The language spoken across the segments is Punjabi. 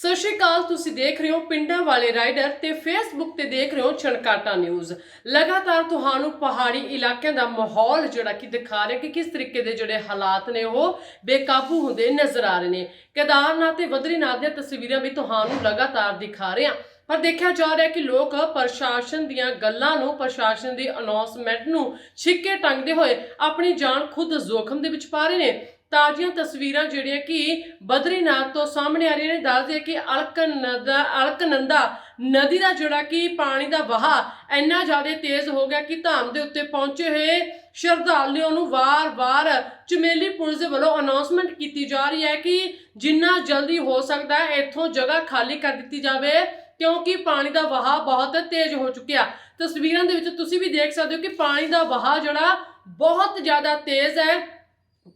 ਸਤਿ ਸ਼੍ਰੀ ਅਕਾਲ, ਤੁਸੀਂ ਦੇਖ ਰਹੇ ਹੋ ਪਿੰਡਾਂ ਵਾਲੇ ਰਾਈਡਰ ਤੇ ਫੇਸਬੁੱਕ ਤੇ ਦੇਖ ਰਹੇ ਹੋ ਛਣਕਾਟਾ ਨਿਊਜ਼। ਲਗਾਤਾਰ ਤੁਹਾਨੂੰ ਪਹਾੜੀ ਇਲਾਕਿਆਂ ਦਾ ਮਾਹੌਲ ਜਿਹੜਾ ਕਿ ਦਿਖਾ ਰਿਹਾ ਕਿ ਕਿਸ ਤਰੀਕੇ ਦੇ ਜਿਹੜੇ ਹਾਲਾਤ ਨੇ ਉਹ ਬੇਕਾਬੂ ਹੁੰਦੇ ਨਜ਼ਰ ਆ ਰਹੇ ਨੇ। ਕੇਦਾਰਨਾਥ ਤੇ ਬਦਰੀਨਾਥ ਦੀਆਂ ਤਸਵੀਰਾਂ ਵੀ ਤੁਹਾਨੂੰ ਲਗਾਤਾਰ ਦਿਖਾ ਰਹੇ। ਹਾਂ ਪਰ ਦੇਖਿਆ ਜਾ ਰਿਹਾ ਕਿ ਲੋਕ ਪ੍ਰਸ਼ਾਸਨ ਦੀਆਂ ਗੱਲਾਂ ਨੂੰ, ਪ੍ਰਸ਼ਾਸਨ ਦੀ ਅਨਾਉਂਸਮੈਂਟ ਨੂੰ ਛਿੱਕੇ ਟੰਗਦੇ ਹੋਏ ਆਪਣੀ ਜਾਨ ਖੁਦ ਜ਼ੋਖਮ ਦੇ ਵਿੱਚ ਪਾ ਰਹੇ ਨੇ। ਤਾਜ਼ੀਆਂ ਤਸਵੀਰਾਂ ਜਿਹੜੀਆਂ ਕਿ ਬਦਰੀਨਾਥ ਤੋਂ ਸਾਹਮਣੇ ਆ ਰਹੀਆਂ ਨੇ, ਦੱਸਦੇ ਕਿ ਅਲਕਨੰਦਾ ਅਲਕਨੰਦਾ ਨਦੀ ਦਾ ਜਿਹੜਾ ਕਿ ਪਾਣੀ ਦਾ ਵਹਾਅ ਇੰਨਾ ਜ਼ਿਆਦਾ ਤੇਜ਼ ਹੋ ਗਿਆ ਕਿ ਧਾਮ ਦੇ ਉੱਤੇ ਪਹੁੰਚੇ ਹੋਏ ਸ਼ਰਧਾਲੂਆਂ ਨੂੰ ਵਾਰ-ਵਾਰ ਚਮੇਲੀ ਪੁਲਿਸ ਦੇ ਵੱਲੋਂ ਅਨਾਉਂਸਮੈਂਟ ਕੀਤੀ ਜਾ ਰਹੀ ਹੈ ਕਿ ਜਿੰਨਾ ਜਲਦੀ ਹੋ ਸਕਦਾ ਹੈ ਇੱਥੋਂ ਜਗ੍ਹਾ ਖਾਲੀ ਕਰ ਦਿੱਤੀ ਜਾਵੇ, ਕਿਉਂਕਿ ਪਾਣੀ ਦਾ ਵਹਾਅ ਬਹੁਤ ਤੇਜ਼ ਹੋ ਚੁੱਕਿਆ। ਤਸਵੀਰਾਂ ਦੇ ਵਿੱਚ ਤੁਸੀਂ ਵੀ ਦੇਖ ਸਕਦੇ ਹੋ ਕਿ ਪਾਣੀ ਦਾ ਵਹਾਅ ਜਿਹੜਾ ਬਹੁਤ ਜ਼ਿਆਦਾ ਤੇਜ਼ ਹੈ।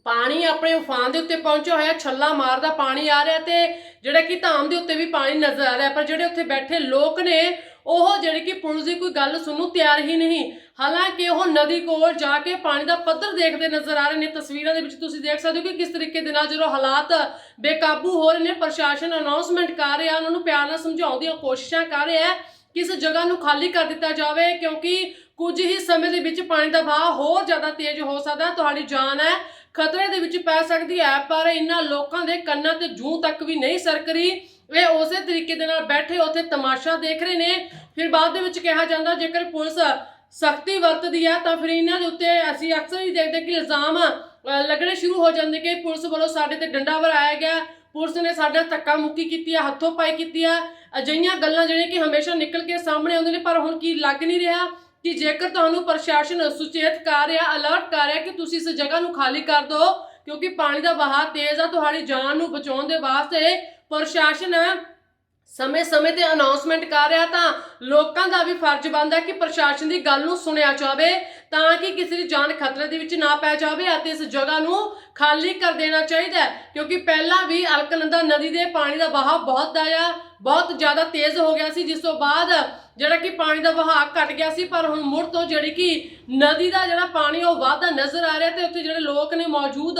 ਪਾਣੀ ਆਪਣੇ ਉਫਾਨ ਦੇ ਉੱਤੇ ਪਹੁੰਚਿਆ ਹੋਇਆ, ਛੱਲਾ ਮਾਰਦਾ ਪਾਣੀ ਆ ਰਿਹਾ ਤੇ ਜਿਹੜਾ ਕਿ ਧਾਮ ਦੇ ਉੱਤੇ ਵੀ ਪਾਣੀ ਨਜ਼ਰ ਆ ਰਿਹਾ, ਪਰ ਜਿਹੜੇ ਉੱਥੇ ਬੈਠੇ ਲੋਕ ਨੇ, ਉਹ ਜਿਹੜੇ ਕਿ ਪੁਲਿਸ ਦੀ ਕੋਈ ਗੱਲ ਸੁਣਨ ਨੂੰ ਤਿਆਰ ਹੀ ਨਹੀਂ। ਹਾਲਾਂਕਿ ਉਹ ਨਦੀ ਕੋਲ ਜਾ ਕੇ ਪਾਣੀ ਦਾ ਪੱਧਰ ਦੇਖਦੇ ਨਜ਼ਰ ਆ ਰਹੇ ਨੇ। ਤਸਵੀਰਾਂ ਦੇ ਵਿੱਚ ਤੁਸੀਂ ਦੇਖ ਸਕਦੇ ਹੋ ਕਿ ਕਿਸ ਤਰੀਕੇ ਦੇ ਨਾਲ ਜਦੋਂ ਹਾਲਾਤ ਬੇਕਾਬੂ ਹੋ ਰਹੇ ਨੇ, ਪ੍ਰਸ਼ਾਸਨ ਅਨਾਉਂਸਮੈਂਟ ਕਰ ਰਿਹਾ, ਉਹਨਾਂ ਨੂੰ ਪਿਆਰ ਨਾਲ ਸਮਝਾਉਣ ਦੀਆਂ ਕੋਸ਼ਿਸ਼ਾਂ ਕਰ ਰਿਹਾ ਹੈ ਕਿ ਇਸ ਜਗ੍ਹਾ ਨੂੰ ਖਾਲੀ ਕਰ ਦਿੱਤਾ ਜਾਵੇ, ਕਿਉਂਕਿ ਕੁਝ ਹੀ ਸਮੇਂ ਦੇ ਵਿੱਚ ਪਾਣੀ ਦਾ ਵਹਾਅ ਹੋਰ ਜ਼ਿਆਦਾ ਤੇਜ਼ ਹੋ ਸਕਦਾ। ਤੁਹਾਡੀ ਜਾਨ ਹੈ ਖਤਰੇ ਦੇ ਵਿੱਚ ਪੈ ਸਕਦੀ ਹੈ, ਪਰ ਇਹਨਾਂ ਲੋਕਾਂ ਦੇ ਕੰਨਾਂ ਤੇ ਜੂੰ ਤੱਕ ਵੀ ਨਹੀਂ ਸਰਕ ਰਹੀ ਇਹ ਉਸੇ ਤਰੀਕੇ ਦੇ ਨਾਲ ਬੈਠੇ ਉੱਥੇ ਤਮਾਸ਼ਾ ਦੇਖ ਰਹੇ ਨੇ। ਫਿਰ ਬਾਅਦ ਦੇ ਵਿੱਚ ਕਿਹਾ ਜਾਂਦਾ, ਜੇਕਰ ਪੁਲਿਸ ਸਖਤੀ ਵਰਤਦੀ ਹੈ, ਤਾਂ ਫਿਰ ਇਹਨਾਂ ਦੇ ਉੱਤੇ ਅਸੀਂ ਅਕਸਰ ਹੀ ਦੇਖਦੇ ਕਿ ਇਲਜ਼ਾਮ ਲੱਗਣੇ ਸ਼ੁਰੂ ਹੋ ਜਾਂਦੇ ਕਿ ਪੁਲਿਸ ਵੱਲੋਂ ਸਾਡੇ ਤੇ ਡੰਡਾ ਵਰਾਇਆ ਗਿਆ। ਪੁਲਿਸ ਨੇ ਸਾਡਾ ਧੱਕਾ ਮੁੱਕੀ ਕੀਤੀ ਹੈ, ਹੱਥੋਂ ਪਾਈ ਕੀਤੀ ਹੈ। ਅਜਿਹੀਆਂ ਗੱਲਾਂ ਜਿਹੜੀਆਂ ਕਿ ਹਮੇਸ਼ਾ ਨਿਕਲ ਕੇ ਸਾਹਮਣੇ ਆਉਂਦੇ ਨੇ, ਪਰ ਹੁਣ ਕੀ ਲੱਗ ਨਹੀਂ ਰਿਹਾ? ਕਿ ਜੇਕਰ ਤੁਹਾਨੂੰ ਪ੍ਰਸ਼ਾਸਨ ਸੁਚੇਤ ਕਰ ਰਿਹਾ ਅਲਰਟ ਕਰ ਰਿਹਾ ਕਿ ਤੁਸੀਂ ਇਸ ਜਗ੍ਹਾ ਨੂੰ ਖਾਲੀ ਕਰ ਦਿਓ, ਕਿਉਂਕਿ ਪਾਣੀ ਦਾ ਵਹਾਅ ਤੇਜ਼ ਆ, ਤੁਹਾਡੀ ਜਾਨ ਨੂੰ ਬਚਾਉਣ ਦੇ ਵਾਸਤੇ ਪ੍ਰਸ਼ਾਸਨ ਸਮੇਂ-ਸਮੇਂ ਤੇ ਅਨਾਉਂਸਮੈਂਟ ਕਰ ਰਿਹਾ ਤਾਂ ਲੋਕਾਂ ਦਾ ਵੀ ਫਰਜ਼ ਬਣਦਾ ਕਿ ਪ੍ਰਸ਼ਾਸਨ ਦੀ ਗੱਲ ਨੂੰ ਸੁਣਿਆ ਜਾਵੇ, ਤਾਂ ਕਿ ਕਿਸੇ ਦੀ ਜਾਨ ਖਤਰੇ ਦੇ ਵਿੱਚ ਨਾ ਪੈ ਜਾਵੇ ਅਤੇ ਇਸ ਜਗ੍ਹਾ ਨੂੰ ਖਾਲੀ ਕਰ ਦੇਣਾ ਚਾਹੀਦਾ ਹੈ। ਕਿਉਂਕਿ ਪਹਿਲਾਂ ਵੀ ਅਲਕਨੰਦਾ ਨਦੀ ਦੇ ਪਾਣੀ ਦਾ ਵਹਾਅ ਬਹੁਤ ਆਇਆ ਬਹੁਤ ਜ਼ਿਆਦਾ ਤੇਜ਼ ਹੋ ਗਿਆ ਸੀ, ਜਿਸ ਤੋਂ ਬਾਅਦ ਜਿਹੜਾ ਕਿ ਪਾਣੀ ਦਾ ਵਹਾਅ ਘਟ ਗਿਆ ਸੀ, ਪਰ ਹੁਣ ਮੁੜ ਤੋਂ ਜਿਹੜੀ ਕਿ ਨਦੀ ਦਾ ਜਿਹੜਾ ਪਾਣੀ ਉਹ ਵਾਧਾ ਨਜ਼ਰ ਆ ਰਿਹਾ ਤੇ ਉੱਥੇ ਜਿਹੜੇ ਲੋਕ ਨੇ ਮੌਜੂਦ,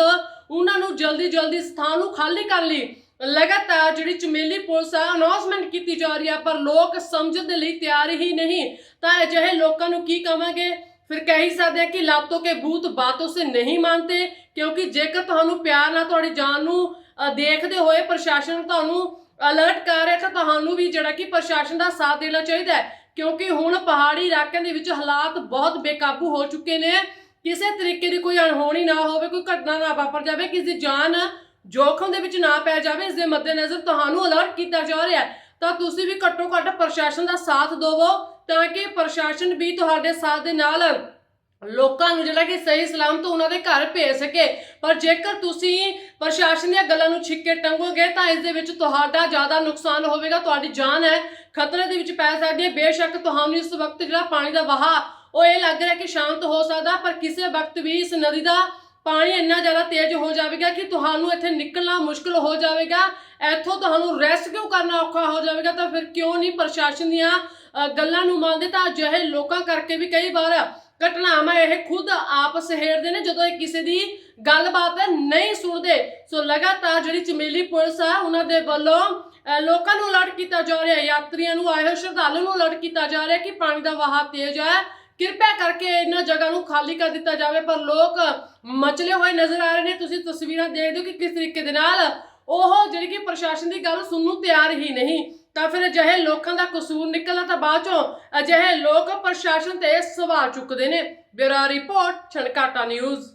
ਉਹਨਾਂ ਨੂੰ ਜਲਦੀ ਜਲਦੀ ਸਥਾਨ ਨੂੰ ਖਾਲੀ ਕਰ ਲਈ। ਲਗਾਤਾਰ ਜਿਹੜੀ ਚਮੇਲੀ ਪੁਲਿਸ ਆ ਅਨਾਉਂਸਮੈਂਟ ਕੀਤੀ ਜਾ ਰਹੀ ਆ, ਪਰ ਲੋਕ ਸਮਝਣ ਦੇ ਲਈ ਤਿਆਰ ਹੀ ਨਹੀਂ। ਤਾਂ ਅਜਿਹੇ ਲੋਕਾਂ ਨੂੰ ਕੀ ਕਵਾਂਗੇ? ਫਿਰ ਕਹਿ ਹੀ ਸਕਦੇ ਆ ਕਿ ਲਾਤੋਂ ਕੇ ਭੂਤ ਬਾਤੋਂ ਸੇ ਨਹੀਂ ਮੰਨਤੇ, ਕਿਉਂਕਿ ਜੇਕਰ ਤੁਹਾਨੂੰ ਪਿਆਰ ਨਾਲ ਤੁਹਾਡੀ ਜਾਨ ਨੂੰ ਦੇਖਦੇ ਹੋਏ ਪ੍ਰਸ਼ਾਸਨ ਤੁਹਾਨੂੰ ਅਲਰਟ ਕਰ ਰਿਹਾ ਤਾਂ ਤੁਹਾਨੂੰ ਵੀ ਜਿਹੜਾ ਕਿ ਪ੍ਰਸ਼ਾਸਨ ਦਾ ਸਾਥ ਦੇਣਾ ਚਾਹੀਦਾ ਹੈ। ਕਿਉਂਕਿ ਹੁਣ ਪਹਾੜੀ ਇਲਾਕਿਆਂ ਦੇ ਵਿੱਚ ਹਾਲਾਤ ਬਹੁਤ ਬੇਕਾਬੂ ਹੋ ਚੁੱਕੇ ਨੇ। ਕਿਸੇ ਤਰੀਕੇ ਦੀ ਕੋਈ ਅਣਹੋਣੀ ਨਾ ਹੋਵੇ, ਕੋਈ ਘਟਨਾ ਨਾ ਵਾਪਰ ਜਾਵੇ, ਕਿਸੇ ਦੀ ਜਾਨ ਜੋਖਮ ਦੇ ਵਿੱਚ ਨਾ ਪੈ ਜਾਵੇ, ਇਸ ਦੇ ਮੱਦੇਨਜ਼ਰ ਤੁਹਾਨੂੰ ਅਲਰਟ ਕੀਤਾ ਜਾ ਰਿਹਾ ਹੈ। ਤਾਂ ਤੁਸੀਂ ਵੀ ਘੱਟੋ ਘੱਟ ਪ੍ਰਸ਼ਾਸਨ ਦਾ ਸਾਥ ਦੇਵੋ ਤਾਂ ਕਿ ਪ੍ਰਸ਼ਾਸਨ ਵੀ ਤੁਹਾਡੇ ਸਾਥ ਦੇ ਨਾਲ ਲੋਕਾਂ ਨੂੰ ਜਿਹੜਾ ਕਿ ਸਹੀ ਸਲਾਮਤ ਉਹਨਾਂ ਦੇ ਘਰ ਭੇਜ ਸਕੇ। ਪਰ ਜੇਕਰ ਤੁਸੀਂ ਪ੍ਰਸ਼ਾਸਨ ਦੀਆਂ ਗੱਲਾਂ ਨੂੰ ਛਿੱਕੇ ਟੰਗੋਗੇ ਤਾਂ ਇਸ ਦੇ ਵਿੱਚ ਤੁਹਾਡਾ ਜ਼ਿਆਦਾ ਨੁਕਸਾਨ ਹੋਵੇਗਾ, ਤੁਹਾਡੀ ਜਾਨ ਹੈ, ਖਤਰੇ ਦੇ ਵਿੱਚ ਪੈ ਸਕਦੀ ਹੈ। ਬੇਸ਼ੱਕ ਤੁਹਾਨੂੰ ਇਸ ਵਕਤ ਜਿਹੜਾ ਪਾਣੀ ਦਾ ਵਹਾਅ, ਉਹ ਇਹ ਲੱਗ ਰਿਹਾ ਕਿ ਸ਼ਾਂਤ ਹੋ ਸਕਦਾ, ਪਰ ਕਿਸੇ ਵਕਤ ਵੀ ਇਸ ਨਦੀ ਦਾ ਪਾਣੀ ਇੰਨਾ ਜ਼ਿਆਦਾ ਤੇਜ਼ ਹੋ ਜਾਵੇਗਾ ਕਿ ਤੁਹਾਨੂੰ ਇੱਥੇ ਨਿਕਲਣਾ ਮੁਸ਼ਕਲ ਹੋ ਜਾਵੇਗਾ। ਇੱਥੋਂ ਤੁਹਾਨੂੰ ਰੈਸਕਿਊ ਕਰਨਾ ਔਖਾ ਹੋ ਜਾਵੇਗਾ? ਤਾਂ ਫਿਰ ਕਿਉਂ ਨਹੀਂ ਪ੍ਰਸ਼ਾਸਨ ਦੀਆਂ ਗੱਲਾਂ ਨੂੰ ਮੰਨਦੇ? ਤਾਂ ਅਜਿਹੇ ਲੋਕਾਂ ਕਰਕੇ ਵੀ ਕਈ ਵਾਰ ਘਟਨਾਵਾਂ ਇਹ ਖੁਦ ਆਪ ਸਹੇੜਦੇ ਨੇ, ਜਦੋਂ ਇਹ ਕਿਸੇ ਦੀ ਗੱਲਬਾਤ ਨਹੀਂ ਸੁਣਦੇ। ਸੋ ਲਗਾਤਾਰ ਜਿਹੜੀ ਚਮੇਲੀ ਪੁਲਿਸ ਆ, ਉਹਨਾਂ ਦੇ ਵੱਲੋਂ ਲੋਕਾਂ ਨੂੰ ਅਲਰਟ ਕੀਤਾ ਜਾ ਰਿਹਾ ਹੈ। ਯਾਤਰੀਆਂ ਨੂੰ ਆਏ ਹੋਏ ਸ਼ਰਧਾਲੂ ਨੂੰ ਅਲਰਟ ਕੀਤਾ ਜਾ ਰਿਹਾ ਕਿ ਪਾਣੀ ਦਾ ਵਹਾਅ ਤੇਜ਼ ਹੈ। ਕਿਰਪਾ ਕਰਕੇ ਇਹਨਾਂ ਜਗ੍ਹਾ ਨੂੰ ਖਾਲੀ ਕਰ ਦਿੱਤਾ ਜਾਵੇ, ਪਰ ਲੋਕ ਮਚਲੇ ਹੋਏ ਨਜ਼ਰ ਆ ਰਹੇ ਨੇ। ਤੁਸੀਂ ਤਸਵੀਰਾਂ ਦੇਖਦੇ ਹੋ ਕਿ ਕਿਸ ਤਰੀਕੇ ਦੇ ਨਾਲ ਉਹ ਜਿਹੜੀ ਕਿ ਪ੍ਰਸ਼ਾਸਨ ਦੀ ਗੱਲ ਸੁਣਨ ਨੂੰ ਤਿਆਰ ਹੀ ਨਹੀਂ। ਤਾਂ ਫਿਰ ਅਜਿਹੇ ਲੋਕਾਂ ਦਾ ਕਸੂਰ ਨਿਕਲਣਾ ਤਾਂ ਬਾਅਦ ਚੋਂ ਅਜਿਹੇ ਲੋਕ ਪ੍ਰਸ਼ਾਸਨ ਤੇ ਸਵਾਲ ਚੁੱਕਦੇ ਨੇ। Bureau report, Chhankata news.